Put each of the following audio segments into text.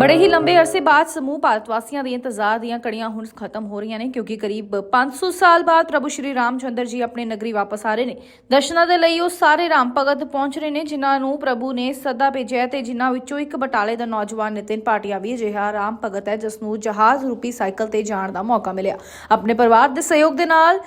ਬੜੇ ਹੀ ਲੰਬੇ ਅਰਸੇ ਬਾਅਦ ਸਮੂਹ ਭਾਰਤ ਵਾਸੀਆਂ ਦੇ ਇੰਤਜ਼ਾਰ ਦੀਆਂ ਕੜੀਆਂ ਹੁਣ ਖਤਮ ਹੋ ਰਹੀਆਂ ਨੇ, ਕਿਉਂਕਿ ਕਰੀਬ 500 ਸਾਲ ਬਾਅਦ ਪ੍ਰਭੂ ਸ਼੍ਰੀ ਰਾਮਚੰਦਰ ਜੀ ਆਪਣੇ ਨਗਰੀ ਵਾਪਸ ਆ ਰਹੇ ਨੇ। ਦਰਸ਼ਨਾਂ ਦੇ ਲਈ ਉਹ ਸਾਰੇ ਰਾਮ ਭਗਤ ਪਹੁੰਚ ਰਹੇ ਨੇ, ਜਿਨ੍ਹਾਂ ਨੂੰ ਪ੍ਰਭੂ ਨੇ ਸੱਦਾ ਭੇਜਿਆ ਹੈ ਤੇ ਜਿਨ੍ਹਾਂ ਵਿੱਚੋਂ ਇੱਕ ਬਟਾਲੇ ਦਾ ਨੌਜਵਾਨ ਨਿਤਿਨ ਭਾਟੀਆ ਵੀ ਅਜਿਹਾ ਰਾਮ ਭਗਤ ਹੈ ਜਿਸ ਨੂੰ ਜਹਾਜ਼ ਰੂਪੀ ਸਾਈਕਲ ਤੇ ਜਾਣ ਦਾ ਮੌਕਾ ਮਿਲਿਆ। ਆਪਣੇ ਪਰਿਵਾਰ ਦੇ ਸਹਿਯੋਗ ਦੇ ਨਾਲ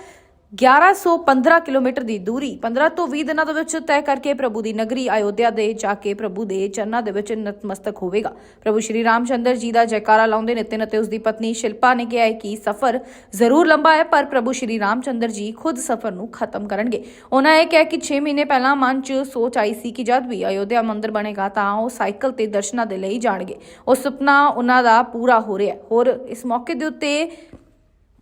1115 ਕਿਲੋਮੀਟਰ ਦੀ ਦੂਰੀ 15 ਤੋਂ 20 ਦਿਨਾਂ ਦੇ ਵਿੱਚ ਤੈਅ ਕਰਕੇ ਪ੍ਰਭੂ ਦੀ ਨਗਰੀ ਅਯੋਧਿਆ ਦੇ ਜਾ ਕੇ ਪ੍ਰਭੂ ਦੇ ਚਰਨਾਂ ਦੇ ਵਿੱਚ ਨਤਮਸਤਕ ਹੋਵੇਗਾ। ਪ੍ਰਭੂ ਸ਼੍ਰੀ ਰਾਮਚੰਦਰ ਜੀ ਦਾ ਜੈਕਾਰਾ ਲਾਉਂਦੇ ਨਿਤਿਨ ਅਤੇ ਉਸ ਦੀ ਪਤਨੀ ਸ਼ਿਲਪਾ ਨੇ ਕਿਹਾ ਹੈ ਕਿ ਸਫ਼ਰ ਜ਼ਰੂਰ ਲੰਬਾ ਹੈ, ਪਰ ਪ੍ਰਭੂ ਸ਼੍ਰੀ ਰਾਮਚੰਦਰ ਜੀ ਖੁਦ ਸਫ਼ਰ ਨੂੰ ਖਤਮ ਕਰਨਗੇ। ਉਹਨਾਂ ਇਹ ਕਿਹਾ ਕਿ 6 ਮਹੀਨੇ ਪਹਿਲਾਂ ਮਨ 'ਚ ਸੋਚ ਆਈ ਸੀ ਕਿ ਜਦ ਵੀ ਅਯੋਧਿਆ ਮੰਦਿਰ ਬਣੇਗਾ ਤਾਂ ਉਹ ਸਾਈਕਲ ਤੇ ਦਰਸ਼ਨਾਂ ਦੇ ਲਈ ਜਾਣਗੇ। ਉਹ ਸੁਪਨਾ ਉਹਨਾਂ ਦਾ ਪੂਰਾ ਹੋ ਰਿਹਾ ਹੋਰ ਇਸ ਮੌਕੇ ਦੇ ਉੱਤੇ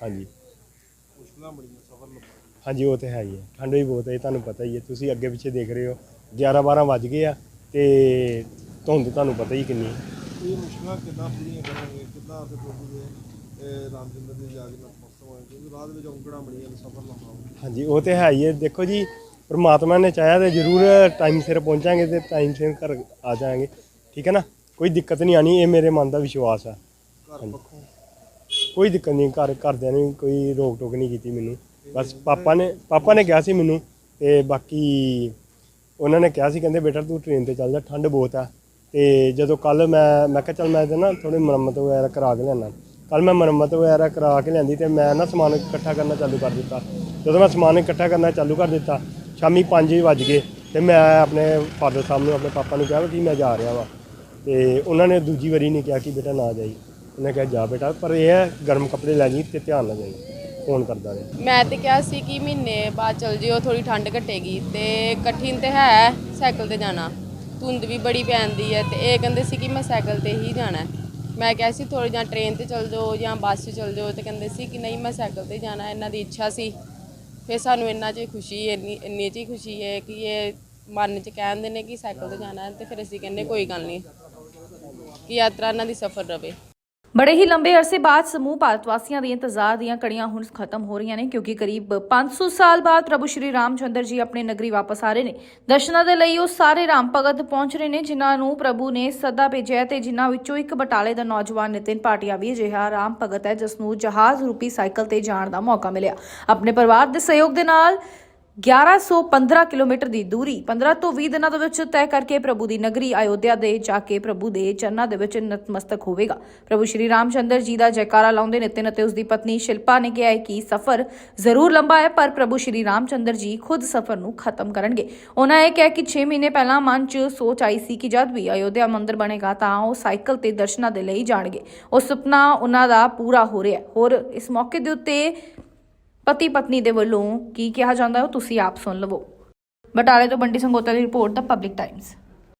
ਹਾਂਜੀ। ਹਾਂਜੀ ਉਹ ਤੇ ਹੈ ਹੀ ਹੈ। ਠੰਡ ਵੀ ਬਹੁਤ ਹੈ ਤੁਹਾਨੂੰ ਪਤਾ ਹੀ ਹੈ। ਤੁਸੀਂ ਅੱਗੇ ਪਿੱਛੇ ਦੇਖ ਰਹੇ ਹੋ 11 12 ਵੱਜ ਗਏ ਆ ਤੇ ਧੁੰਦ ਤੁਹਾਨੂੰ ਪਤਾ ਹੀ ਕਿੰਨੀ ਹੈ। ਇਹ ਮੁਸ਼ਕਲਾਂ ਕਿੱਦਾਂ ਪੂਰੀਆਂ ਕਰਾਂਗੇ ਕਿੱਦਾਂ ਆਪਣੇ ਪ੍ਰਭੂ ਦੇ ਇਹ ਰਾਮਚੰਦਰ ਜੀ ਜਾ ਕੇ ਨਤਮਸਤਕ ਹੋਏ ਕਿਉਂਕਿ ਰਾਹ ਦੇ ਵਿੱਚ ਔਂਕੜਾਂ ਬੜੀਆਂ ਨੇ ਸਫ਼ਰ ਲੰਮਾ ਹੋਊ ਹਾਂਜੀ ਉਹ ਤੇ ਹੈ ਹੀ ਹੈ। ਦੇਖੋ ਜੀ ਪ੍ਰਮਾਤਮਾ ਨੇ ਚਾਹਿਆ ਤੇ ਜ਼ਰੂਰ ਟਾਈਮ ਸਿਰ ਪਹੁੰਚਾਂਗੇ ਤੇ ਟਾਈਮ ਸਿਰ ਘਰ ਆ ਜਾਾਂਗੇ ਠੀਕ ਹੈ ਨਾ? ਕੋਈ ਦਿੱਕਤ ਨਹੀਂ ਆਣੀ ਇਹ ਮੇਰੇ ਮਨ ਦਾ ਵਿਸ਼ਵਾਸ ਘਰ ਪੱਖੋਂ। ਕੋਈ ਦਿੱਕਤ ਨਹੀਂ, ਘਰ, ਘਰਦਿਆਂ ਨੇ ਕੋਈ ਰੋਕ ਟੋਕ ਨਹੀਂ ਕੀਤੀ ਮੈਨੂੰ। ਬਸ ਪਾਪਾ ਨੇ ਪਾਪਾ ਨੇ ਕਿਹਾ ਸੀ ਮੈਨੂੰ, ਤੇ ਬਾਕੀ ਉਹਨਾਂ ਨੇ ਕਿਹਾ ਸੀ, ਕਹਿੰਦੇ, ਬੇਟਾ, ਤੂੰ ਟ੍ਰੇਨ ਤੇ ਚੱਲ ਜਾ, ਠੰਡ ਬਹੁਤ ਆ। ਤੇ ਜਦੋਂ ਕੱਲ ਮੈਂ ਮੈਂ ਕਿਹਾ, ਚੱਲ ਮੈਂ ਤੇ ਨਾ ਥੋੜੀ ਮੁਰੰਮਤ ਵਗੈਰਾ ਕਰਾ ਕੇ ਲਿਆਣਾ ਕੱਲ ਮੈਂ ਮੁਰੰਮਤ ਵਗੈਰਾ ਕਰਾ ਕੇ ਲਿਆਂਦੀ ਤੇ ਮੈਂ ਨਾ ਸਮਾਨ ਇਕੱਠਾ ਕਰਨਾ ਚਾਲੂ ਕਰ ਦਿੱਤਾ। ਜਦੋਂ ਮੈਂ ਸਮਾਨ ਇਕੱਠਾ ਕਰਨਾ ਚਾਲੂ ਕਰ ਦਿੱਤਾ, ਸ਼ਾਮੀ 5 ਵੱਜ ਗਏ ਤੇ ਮੈਂ ਆਪਣੇ ਫਾਦਰ ਸਾਹਿਬ ਨੂੰ, ਆਪਣੇ ਪਾਪਾ ਨੂੰ ਕਿਹਾ ਕਿ ਮੈਂ ਜਾ ਰਿਹਾ ਵਾਂ। ਤੇ ਉਹਨਾਂ ਨੇ ਦੂਜੀ ਵਾਰੀ ਨਹੀਂ ਕਿਹਾ ਕਿ ਬੇਟਾ ਨਾ ਜਾਈ। ਉਹਨੇ ਕਿਹਾ, ਜਾ ਬੇਟਾ, ਪਰ ਇਹ ਹੈ, ਗਰਮ ਕੱਪੜੇ ਲੈ ਜੀ ਤੇ ਧਿਆਨ ਨਾਲ ਜਾਈ। ਫੋਨ ਕਰਦਾ ਰਿਹਾ। ਮੈਂ ਤੇ ਕਿਹਾ ਸੀ ਕਿ ਮਹੀਨੇ ਬਾਅਦ ਚਲ ਜਿਓ ਥੋੜੀ ਠੰਡ ਘਟੇਗੀ ਤੇ ਕਠਿਨ ਤੇ ਹੈ ਸਾਈਕਲ ਤੇ ਜਾਣਾ। ਧੁੰਦ ਵੀ ਬੜੀ ਪੈਂਦੀ ਹੈ ਤੇ ਇਹ ਕਹਿੰਦੇ ਸੀ ਕਿ ਮੈਂ ਸਾਈਕਲ ਤੇ ਹੀ ਜਾਣਾ ਮੈਂ ਕਿਹਾ ਸੀ ਥੋੜੀ ਜਾਂ ਟ੍ਰੇਨ ਤੇ ਚਲ ਜਾਓ ਜਾਂ ਬੱਸ 'ਚ ਚਲ ਜਾਓ। ਤੇ ਕਹਿੰਦੇ ਸੀ ਕਿ ਨਹੀਂ, ਮੈਂ ਸਾਈਕਲ ਤੇ ਜਾਣਾ, ਇਹਨਾਂ ਦੀ ਇੱਛਾ ਸੀ। ਫਿਰ ਸਾਨੂੰ ਇੰਨਾ 'ਚ ਖੁਸ਼ੀ, ਇੰਨੀ ਇੰਨੀ 'ਚ ਹੀ ਖੁਸ਼ੀ ਹੈ ਕਿ ਇਹ ਮਨ 'ਚ ਕਹਿੰਦੇ ਨੇ ਕਿ ਸਾਈਕਲ ਤੇ ਜਾਣਾ ਤੇ ਫਿਰ ਅਸੀਂ ਕਹਿੰਦੇ, ਕੋਈ ਗੱਲ ਨਹੀਂ, ਕਿ ਯਾਤਰਾ ਇਹਨਾਂ ਦੀ ਸਫਲ ਰਵੇ। ਬੜੇ ਹੀ ਲੰਬੇ ਅਰਸੇ ਬਾਅਦ ਸਮੂਹ ਭਾਰਤ ਵਾਸੀਆਂ ਦੇ ਇੰਤਜ਼ਾਰ ਦੀਆਂ ਕੜੀਆਂ ਹੁਣ ਖਤਮ ਹੋ ਰਹੀਆਂ ਨੇ, ਕਿਉਂਕਿ ਕਰੀਬ 500 ਸਾਲ ਬਾਅਦ ਪ੍ਰਭੂ ਸ਼੍ਰੀ ਰਾਮ ਚੰਦਰ ਜੀ ਆਪਣੇ ਨਗਰੀ ਵਾਪਸ ਆ ਰਹੇ ਨੇ। ਦਰਸ਼ਨਾਂ ਦੇ ਲਈ ਉਹ ਸਾਰੇ ਰਾਮ ਭਗਤ ਪਹੁੰਚ ਰਹੇ ਨੇ, ਜਿਨ੍ਹਾਂ ਨੂੰ ਪ੍ਰਭੂ ਨੇ ਸੱਦਾ ਭੇਜਿਆ ਹੈ ਤੇ ਜਿਨ੍ਹਾਂ ਵਿੱਚੋਂ ਇੱਕ ਬਟਾਲੇ ਦਾ ਨੌਜਵਾਨ ਨਿਤਿਨ ਭਾਟੀਆ ਵੀ ਅਜਿਹਾ ਰਾਮ ਭਗਤ ਹੈ ਜਿਸ ਨੂੰ ਜਹਾਜ਼ ਰੂਪੀ ਸਾਈਕਲ ਤੇ ਜਾਣ ਦਾ ਮੌਕਾ ਮਿਲਿਆ। ਆਪਣੇ ਪਰਿਵਾਰ ਦੇ ਸਹਿਯੋਗ ਦੇ ਨਾਲ 1115 ਕਿਲੋਮੀਟਰ ਦੀ ਦੂਰੀ 15 ਤੋਂ 20 ਦਿਨਾਂ ਦੇ ਵਿੱਚ ਤੈਅ ਕਰਕੇ ਪ੍ਰਭੂ ਦੀ ਨਗਰੀ ਅਯੋਧਿਆ ਦੇ ਜਾ ਕੇ ਪ੍ਰਭੂ ਦੇ ਚਰਨਾਂ ਦੇ ਵਿੱਚ ਨਤਮਸਤਕ ਹੋਵੇਗਾ। ਪ੍ਰਭੂ ਸ਼੍ਰੀ ਰਾਮਚੰਦਰ ਜੀ ਦਾ ਜੈਕਾਰਾ ਲਾਉਂਦੇ ਨਿਤਿਨ ਅਤੇ ਉਸ ਦੀ ਪਤਨੀ ਸ਼ਿਲਪਾ ਨੇ ਕਿਹਾ ਹੈ ਕਿ ਸਫ਼ਰ ਜ਼ਰੂਰ ਲੰਬਾ ਹੈ, ਪਰ ਪ੍ਰਭੂ ਸ਼੍ਰੀ ਰਾਮਚੰਦਰ ਜੀ ਖੁਦ ਸਫ਼ਰ ਨੂੰ ਖਤਮ ਕਰਨਗੇ। ਉਹਨਾਂ ਇਹ ਕਿਹਾ ਕਿ 6 ਮਹੀਨੇ ਪਹਿਲਾਂ ਮਨ 'ਚ ਸੋਚ ਆਈ ਸੀ ਕਿ ਜਦ ਵੀ ਅਯੋਧਿਆ ਮੰਦਿਰ ਬਣੇਗਾ ਤਾਂ ਉਹ ਸਾਈਕਲ ਤੇ ਦਰਸ਼ਨਾਂ ਦੇ ਲਈ ਜਾਣਗੇ। ਉਹ ਸੁਪਨਾ ਉਹਨਾਂ ਦਾ ਪੂਰਾ ਹੋ ਰਿਹਾ ਹੈ। ਹੋਰ ਇਸ ਮੌਕੇ ਦੇ ਉੱਤੇ ਪਤੀ ਪਤਨੀ ਦੇ ਵੱਲੋਂ ਕੀ ਕਿਹਾ ਜਾਂਦਾ ਹੈ ਉਹ ਤੁਸੀਂ ਆਪ ਸੁਣ ਲਵੋ। ਬਟਾਲੇ ਤੋਂ ਬੰਟੀ ਸੰਗੋਤਾ ਦੀ ਰਿਪੋਰਟ ਦਾ ਪਬਲਿਕ ਟਾਈਮਸ